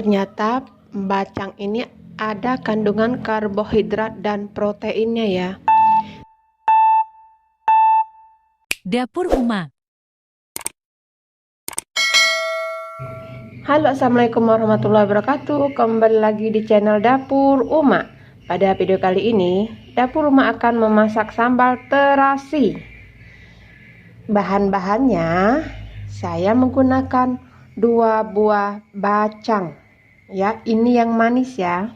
Ternyata bacang ini ada kandungan karbohidrat dan proteinnya ya. Dapur Uma. Halo assalamualaikum warahmatullahi wabarakatuh Kembali lagi di channel Dapur Uma Pada video kali ini Dapur Uma akan memasak sambal terasi Bahan-bahannya Saya menggunakan dua buah bacang Ya ini yang manis ya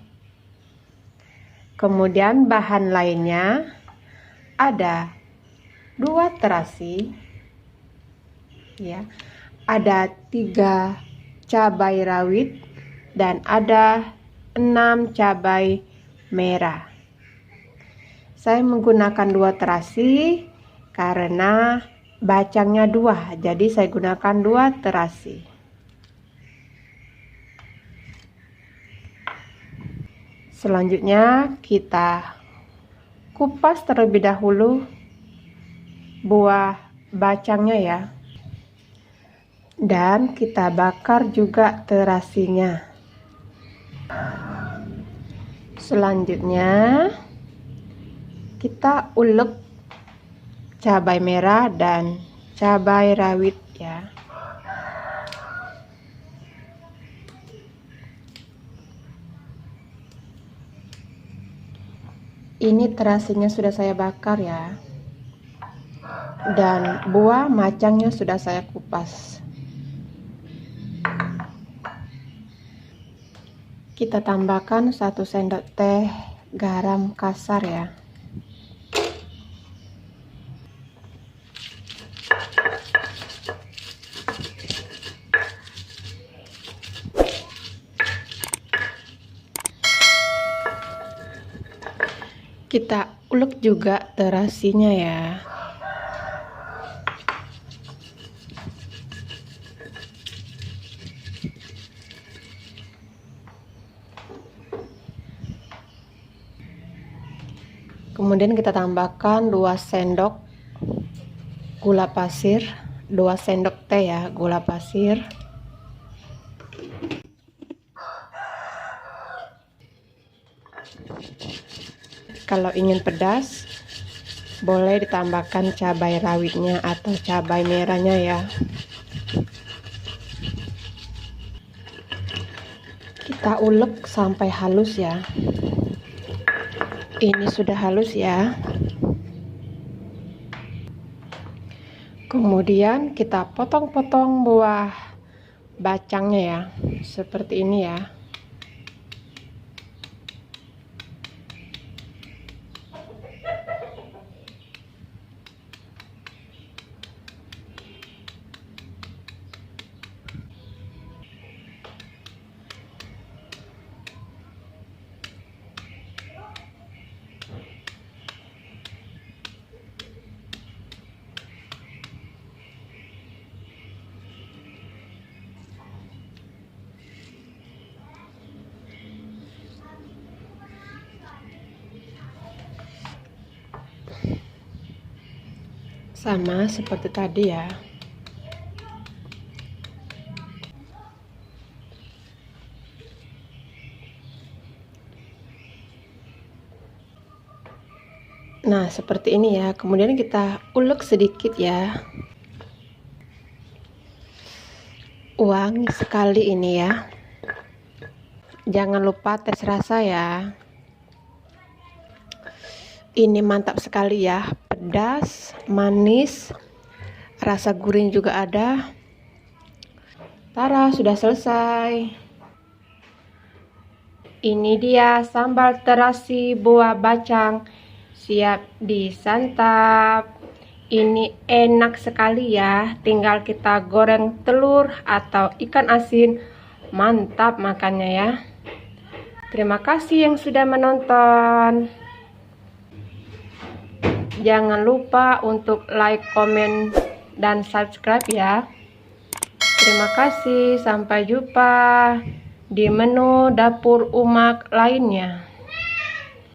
Kemudian bahan lainnya Ada dua terasi Ya ada tiga cabai rawit dan ada 6 cabai merah. Saya menggunakan dua terasi karena bacangnya dua, jadi saya gunakan dua terasi. Selanjutnya kita kupas terlebih dahulu buah bacangnya ya. Dan kita bakar juga terasinya. Selanjutnya kita ulek cabai merah dan cabai rawit ya ini terasinya sudah saya bakar ya. Dan buah macangnya sudah saya kupas. Kita tambahkan satu sendok teh garam kasar ya kita ulek juga terasinya ya. Kemudian kita tambahkan 2 sendok gula pasir 2 sendok teh ya gula pasir kalau ingin pedas boleh ditambahkan cabai rawitnya atau cabai merahnya ya. Kita ulek sampai halus ya. Ini sudah halus ya. Kemudian kita potong-potong buah bacangnya ya seperti ini ya sama seperti tadi ya Nah, seperti ini ya. Kemudian kita ulek sedikit ya. Wangi sekali ini ya. Jangan lupa tes rasa ya. Ini mantap sekali ya pedas, manis, rasa gurih juga ada. Tara, sudah selesai. Ini dia sambal terasi buah bacang siap disantap. Ini enak sekali ya, tinggal kita goreng telur atau ikan asin. Mantap makannya ya. Terima kasih yang sudah menonton. Jangan lupa untuk like, komen, dan subscribe ya. Terima kasih, sampai jumpa di menu dapur umak lainnya.